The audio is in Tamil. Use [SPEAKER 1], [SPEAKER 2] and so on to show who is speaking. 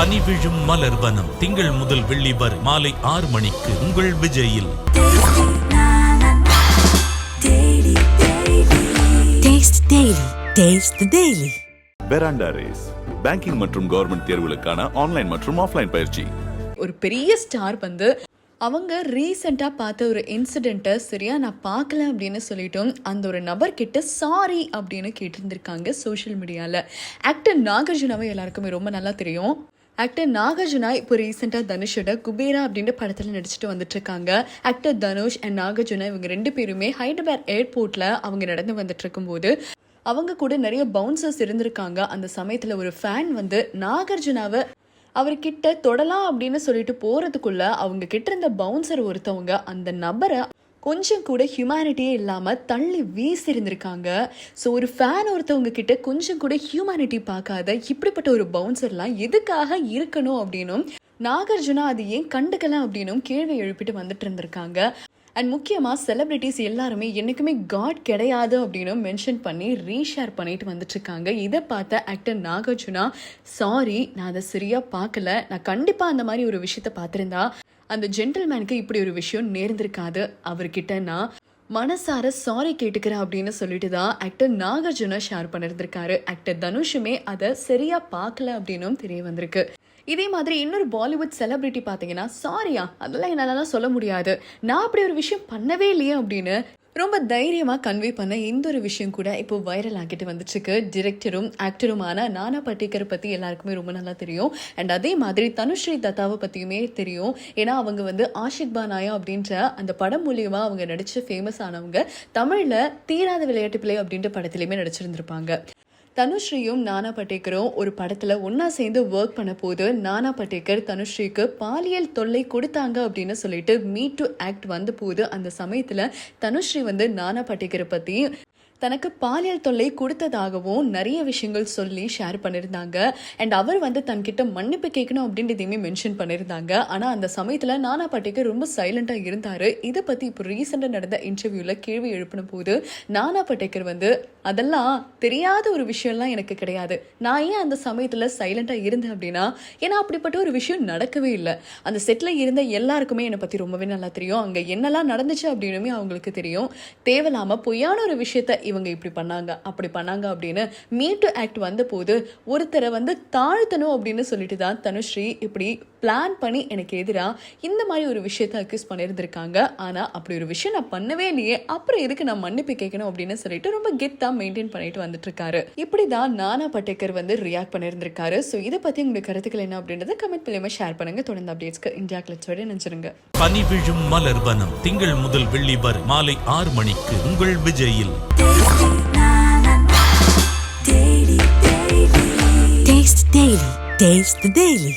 [SPEAKER 1] பனி விழும் மலர்வனம் திங்கள் முதல் வெள்ளி வரை மாலை ஆறு மணிக்கு உங்கள் விஜயில்.
[SPEAKER 2] பெராண்டா ரேஸ் பேங்கிங் மற்றும் கவர்மெண்ட் தேர்வுகளுக்கான ஆன்லைன் மற்றும் ஆஃப்லைன் பயிற்சி.
[SPEAKER 3] ஒரு பெரிய ஸ்டார் வந்து அவங்க ரீசெண்டாக பார்த்த ஒரு இன்சிடெண்ட்டை சரியா நான் பார்க்கல அப்படின்னு சொல்லிட்டும் அந்த ஒரு நபர்கிட்ட சாரி அப்படின்னு கேட்டிருந்திருக்காங்க சோஷியல் மீடியாவில் ஆக்டர் நாகார்ஜுனாவை எல்லாருக்குமே ரொம்ப நல்லா தெரியும். ஆக்டர் நாகார்ஜுனா இப்போ ரீசெண்டாக தனுஷோட குபேரா அப்படின்ற படத்தில் நடிச்சுட்டு வந்துட்டு இருக்காங்க. ஆக்டர் தனுஷ் அண்ட் நாகார்ஜுனா இவங்க ரெண்டு பேருமே ஹைதராபாத் ஏர்போர்ட்டில் அவங்க நடந்து வந்துட்டு இருக்கும்போது அவங்க கூட நிறைய பவுன்சர்ஸ் இருந்திருக்காங்க. அந்த சமயத்தில் ஒரு ஃபேன் வந்து நாகார்ஜுனாவை அவர்கிட்ட தொடலாம் அப்படின்னு சொல்லிட்டு போகிறதுக்குள்ள அவங்க கிட்ட இருந்த பவுன்சர் ஒருத்தவங்க அந்த நபரை கொஞ்சம் கூட ஹியூமனிட்டியே இல்லாமல் தள்ளி வீசிருந்திருக்காங்க. ஸோ ஒரு ஃபேன் ஒருத்தவங்க கிட்ட கொஞ்சம் கூட ஹியூமனிட்டி பார்க்காத இப்படிப்பட்ட ஒரு பவுன்சர்லாம் எதுக்காக இருக்கணும் அப்படின்னும் நாகார்ஜுனா அது ஏன் கண்டுக்கலாம் அப்படின்னும் கேள்வி எழுப்பிட்டு வந்துட்டு இருந்திருக்காங்க. அண்ட் முக்கியமாக செலிப்ரிட்டிஸ் எல்லாருமே என்றைக்குமே காட் கிடையாது அப்படின்னு மென்ஷன் பண்ணி ரீஷேர் பண்ணிட்டு வந்துட்டுருக்காங்க இதை பார்த்த ஆக்டர் நாகார்ஜுனா சாரி நான் அதை சரியாக பார்க்கல. நான் கண்டிப்பாக அந்த மாதிரி ஒரு விஷயத்த பார்த்துருந்தா அந்த ஜென்டில்மேனுக்கு இப்படி ஒரு விஷயம் நேர்ந்திருக்காது. அவர்கிட்ட நான் மனசார சாரி கேட்டுக்கிறேன் அப்படின்னு சொல்லிட்டு தான் ஆக்டர் நாகார்ஜுனா ஷேர் பண்ணியிருந்திருக்காரு ஆக்டர் தனுஷுமே அதை சரியாக பார்க்கல அப்படின்னும் தெரிய வந்திருக்கு. இதே மாதிரி இன்னொரு பாலிவுட் செலிபிரிட்டி பார்த்தீங்கன்னா சாரியா அதெல்லாம் என்னாலலாம் சொல்ல முடியாது. நான் அப்படி ஒரு விஷயம் பண்ணவே இல்லையே அப்படின்னு ரொம்ப தைரியமாக கன்வே பண்ண இந்த ஒரு விஷயம் கூட இப்போ வைரல் ஆகிட்டு வந்துச்சுக்கு டிரெக்டரும் ஆக்டருமான நானா பட்டேக்கர் பற்றி எல்லாருக்குமே ரொம்ப நல்லா தெரியும். அண்ட் அதே மாதிரி தனுஸ்ரீ தத்தாவை பற்றியுமே தெரியும். ஏன்னா அவங்க வந்து ஆஷிக் பானாயா அப்படின்ற அந்த படம் மூலியமாக அவங்க நடித்து ஃபேமஸ் ஆனவங்க தமிழில் தீராத விளையாட்டு பிள்ளை அப்படின்ற படத்துலையுமே நடிச்சிருந்திருப்பாங்க. தனுஸ்ரீயும் நானா பட்டேக்கரும் ஒரு படத்தில் ஒன்றா சேர்ந்து ஒர்க் பண்ண போது நானா பட்டேக்கர் தனுஸ்ரீக்கு பாலியல் தொல்லை கொடுத்தாங்க அப்படின்னு சொல்லிட்டு மீ டு ஆக்ட் வந்த போது அந்த சமயத்தில் தனுஸ்ரீ வந்து நானா பட்டேக்கரை பற்றி தனக்கு பாலியல் தொல்லை கொடுத்ததாகவும் நிறைய விஷயங்கள் சொல்லி ஷேர் பண்ணியிருந்தாங்க அண்ட் அவர் வந்து தன்கிட்ட மன்னிப்பு கேட்கணும் அப்படின்றதையுமே மென்ஷன் பண்ணியிருந்தாங்க ஆனால் அந்த சமயத்தில் நானா பாட்டிக்கு ரொம்ப சைலண்டாக இருந்தார். இதை பற்றி இப்போ ரீசெண்டாக நடந்த இன்டர்வியூவில் கேள்வி எழுப்பின போது நானா பட்டேக்கர் வந்து அதெல்லாம் தெரியாத ஒரு விஷயம்லாம் எனக்கு கிடையாது. நான் ஏன் அந்த சமயத்தில் சைலண்டாக இருந்தேன் அப்படின்னா ஏன்னா அப்படிப்பட்ட ஒரு விஷயம் நடக்கவே இல்லை. அந்த செட்டில் இருந்த எல்லாருக்குமே என்னை பற்றி ரொம்பவே நல்லா தெரியும். அங்கே என்னெல்லாம் நடந்துச்சு அப்படின்னுமே அவங்களுக்கு தெரியும். தேவையில்லாமல் பொய்யான ஒரு விஷயத்த இவங்க இப்படி பண்ணாங்க அப்படி பண்ணாங்க அப்படின்னு மீ டு ஆக்ட் வந்தபோது ஒருத்தரை வந்து தாழ்த்தணும் அப்படின்னு சொல்லிட்டு தான் தனுஸ்ரீ இப்படி பிளான் பண்ணி எனக்கு எதிராக இந்த மாதிரி ஒரு விஷயத்த அக்யூஸ் பண்ணியிருந்திருக்காங்க. ஆனால் அப்படி ஒரு விஷயம் நான் பண்ணவே இல்லையே. அப்புறம் எதுக்கு நான் மன்னிப்பு கேட்கணும் அப்படின்னு சொல்லிட்டு ரொம்ப கெத்தாக மெயின்டைன் பண்ணிட்டு வந்துட்டு இருக்காரு இப்படி தான் நானா பட்டேக்கர் வந்து ரியாக்ட் பண்ணியிருந்திருக்காரு. ஸோ இதை பற்றி உங்களுக்கு கருத்துக்கள் என்ன அப்படின்றத கமெண்ட் மூலியமாக ஷேர் பண்ணுங்க. தொடர்ந்து அப்டேட்ஸ்க்கு இந்தியா கிளச்சோட நினைச்சிருங்க
[SPEAKER 1] பனி விழும் மலர்வனம் திங்கள் முதல் வெள்ளி வரை மாலை ஆறு மணிக்கு உங்கள் விஜயில்.
[SPEAKER 4] Taste Daily. Taste the Daily.